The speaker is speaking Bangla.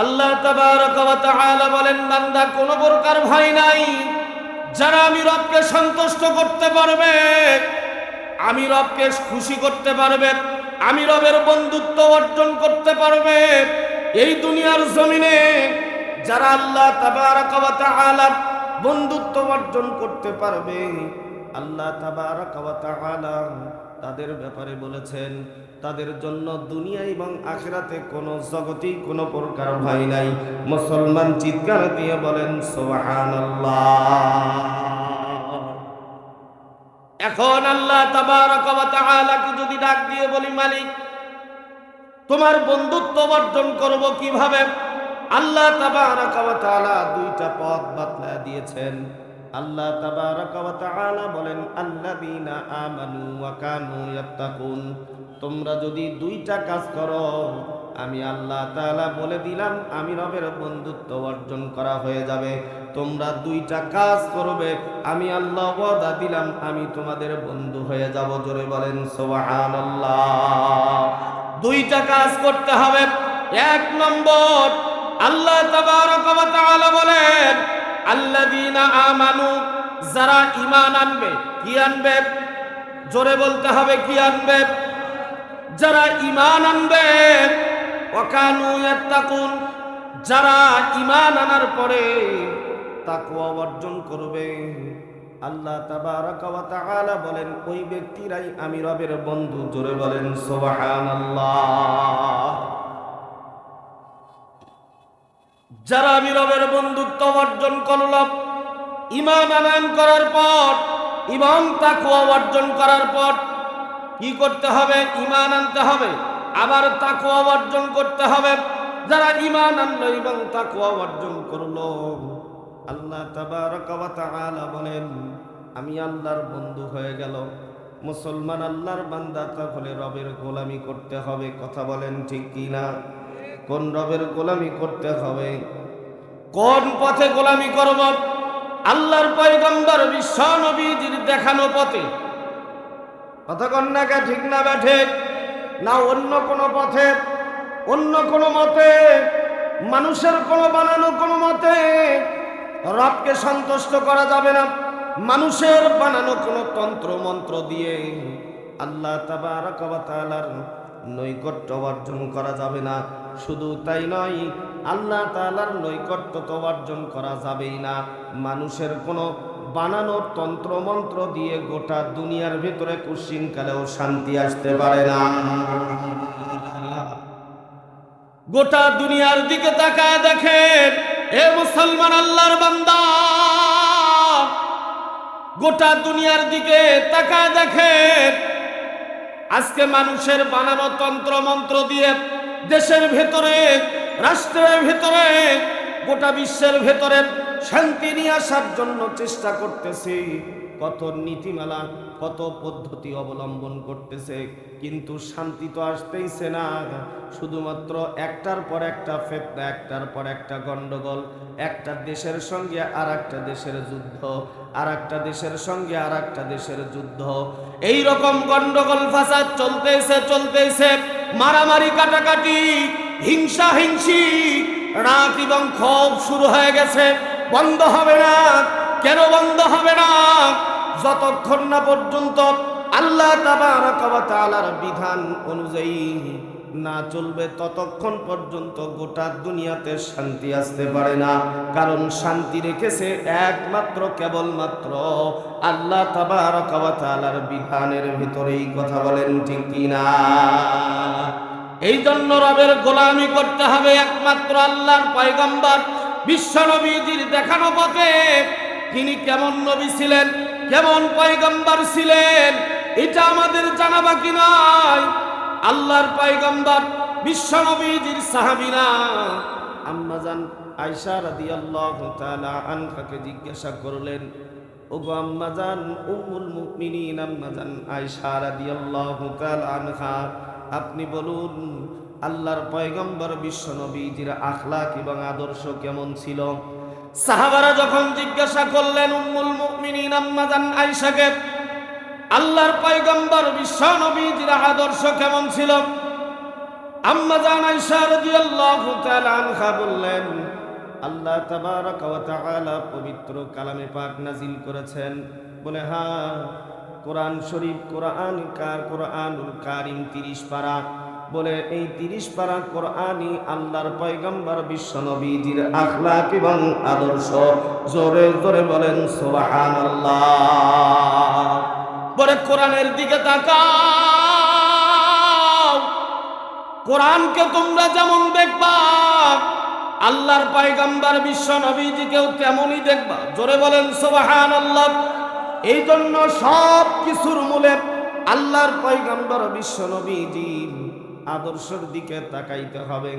আল্লাহ বলেন, বান্দা কোনো প্রকার ভয় নাই। যারা আমি রবকে সন্তুষ্ট করতে পারবে, আমি রবকে খুশি করতে পারবে, আমি রবের বন্ধুত্ব অর্জন করতে পারবে, এই দুনিয়ার জমিনে যারা আল্লাহ বন্ধুত্ব অর্জন করতে পারবে, আল্লাহ তাআলা তাদের ব্যাপারে বলেছেন, তাদের জন্য দুনিয়া এবং আখিরাতে কোনো জগতেই কোনো প্রকার ভয় নাই। মুসলমান চিৎকার দিয়ে বলেন, সুবহানাল্লাহ। এখন আল্লাহ তাআলাকে যদি ডাক দিয়ে বলি, মালিক, তোমার বন্ধুত্ব অর্জন করব কীভাবে? আল্লাহ তাবারক ওয়া তাআলা দুইটা পথ বাতলা দিয়েছেন। আল্লাহ বলেন, আল্লাযীনা আমানু ওয়া কানু তোমরা যদি দুইটা কাজ করো, আমি আল্লাহ তাআলা বলে দিলাম, আমি রবের বন্ধুত্ব অর্জন করা হয়ে যাবে। তোমরা দুইটা কাজ করবে, আমি আল্লাহ ওয়াদা দিলাম, আমি তোমাদের বন্ধু হয়ে যাব। জোরে বলেন, সুবহানাল্লাহ। দুইটা কাজ করতে হবে। এক নম্বর, আল্লাহ তাআলা বলেন আল্লাযীনা আমানু, যারা ঈমান আনবে, কি আনবে? জোরে বলতে হবে, কি আনবে? যারা ঈমান আনবে, ওয়াকানু ইয়াত্তাকুন, যারা ঈমান আনার পরে তাকওয়া অর্জন করবে। আল্লাহ তাআলা বলেন, ওই ব্যক্তিরাই আমি রবের বন্ধু। জোরে বলেন, সুবহানাল্লাহ। যারা আমি রবের বন্ধুত্ব অর্জন করলাম ইমান আনয়ন করার পর ইমান তাকুয়া অর্জন করার পর কি করতে হবে? ইমান আনতে হবে। আবার তাকুয়া অর্জন করতে হবে। যারা ইমান আনলো এবং তাকুয়া অর্জন করল, আল্লাহ তাআলা বলেন, আমি আল্লাহর বন্ধু হয়ে গেল। মুসলমান আল্লাহর বান্দা, তাহলে রবের গোলামি করতে হবে। কথা বলেন ঠিক কি না কোন রবের গোলামি করতে হবে? কোন পথে গোলামি করব? আল্লাহর পয়গম্বর বিশ্ব নবীজির দেখানো পথে। কথা কন্যাকে ঠিক না ব্যাঠে, না অন্য কোন পথে, অন্য কোন মতে, মানুষের কোন বানানো কোন মতে, রবকে সন্তুষ্ট করা যাবে না। মানুষের বানানো কোনো তন্ত্র মন্ত্র দিয়ে আল্লাহ তাবার নৈকট্য অর্জন করা যাবে না। শুধু তাই নয় আল্লাহ তাআলার নৈকট্য তো অর্জন করা যাবেই না। মানুষের কোনো বানানোর তন্ত্র মন্ত্র দিয়ে গোটা দুনিয়ার ভিতরে কুশ্চিনকালেও শান্তি আসতে পারে না। গোটা দুনিয়ার দিকে তাকায় দেখেন, এ মুসলমান আল্লাহর বান্দা। গোটা দুনিয়ার দিকে তাকায় দেখেন, আজকে মানুষের বানানো তন্ত্র মন্ত্র দিয়ে দেশের ভেতরে রাষ্ট্রের ভেতরে, গোটা বিশ্বের ভেতরে শান্তি নিয়ে আসার জন্য চেষ্টা করতেছি, কত নীতিমালা, কত পদ্ধতি অবলম্বন করতেছে, কিন্তু শান্তি তো আসতেইছে না। শুধুমাত্র একটার পর একটা ফেতনা, একটার পর একটা গন্ডগোল একটা দেশের সঙ্গে আর একটা দেশের যুদ্ধ আর একটা দেশের সঙ্গে আর একটা দেশের যুদ্ধ। এই রকম গন্ডগোল ফাসাদ চলতেছে চলতেছে মারামারি, কাটাকাটি হিংসা হিংসি, রাগ এবং ক্ষোভ শুরু হয়ে গেছে। বন্ধ হবে না। কেন বন্ধ হবে না? যতক্ষণ না পর্যন্ত আল্লাহ তাআলার বিধান অনুযায়ী না চলবে, ততক্ষণ পর্যন্ত গোটা দুনিয়াতে শান্তি আসতে পারে না। কারণ শান্তি রেখেছে একমাত্র, কেবলমাত্র আল্লাহ তাআলার বিধানের ভিতরেই কথা বলেন ঠিক কিনা? এই জন্য রবের গোলামি করতে হবে একমাত্র আল্লাহর পয়গম্বর বিশ্ব নবীজির দেখানো পথে। তিনি কেমন নবী ছিলেন, কেমন পয়গম্বর ছিলেন, এটা আমাদের জানা বাকি নয়। আল্লাহর পয়গম্বর বিশ্ব নবীজির সাহাবিনা আম্মাজান আয়সা রাদিয়াল্লাহু তাআলা আনহাকে জিজ্ঞাসা করলেন আম্মাজান আম্মাজান আপনি বলুন, আল্লাহর পয়গম্বর বিশ্ব নবীজির আখলাক এবং আদর্শ কেমন ছিল? সাহাবারা যখন জিজ্ঞাসা করলেন, উম্মুল মুমিনিন আম্মাজান আয়েশাকে, আল্লাহর পয়গম্বর বিশ্ব নবীজির আদর্শ কেমন ছিল? আম্মা জান, আয়েশা রাদিয়াল্লাহু তাআলা আনহা বললেন আল্লাহ তাবারাকা ওয়া তাআলা পবিত্র কালামে পাক নাজিল করেছেন। বলে হ্যাঁ কোরআন শরীফ, কোরআন কার, কোরআনুল কারিম 30 পারা? বলে, এই 30 পারা কোরআনই আল্লাহর পয়গম্বর বিশ্ব নবীজির আখলাক এবং আদর্শ। জোরে জোরে বলেন, সুবহানাল্লাহ। বলে, কোরআনের দিকে তাকাও। কোরআনকে তোমরা যেমন দেখবা আল্লাহর পায়গাম্বার বিশ্ব নবীজিকেও তেমনই দেখবা? জোরে বলেন সোবাহান আল্লাহ এই জন্য সব কিছুর মূলে আল্লাহর পয়গাম্বর বিশ্ব নবীজি আদর্শের দিকে তাকাইতে হবে।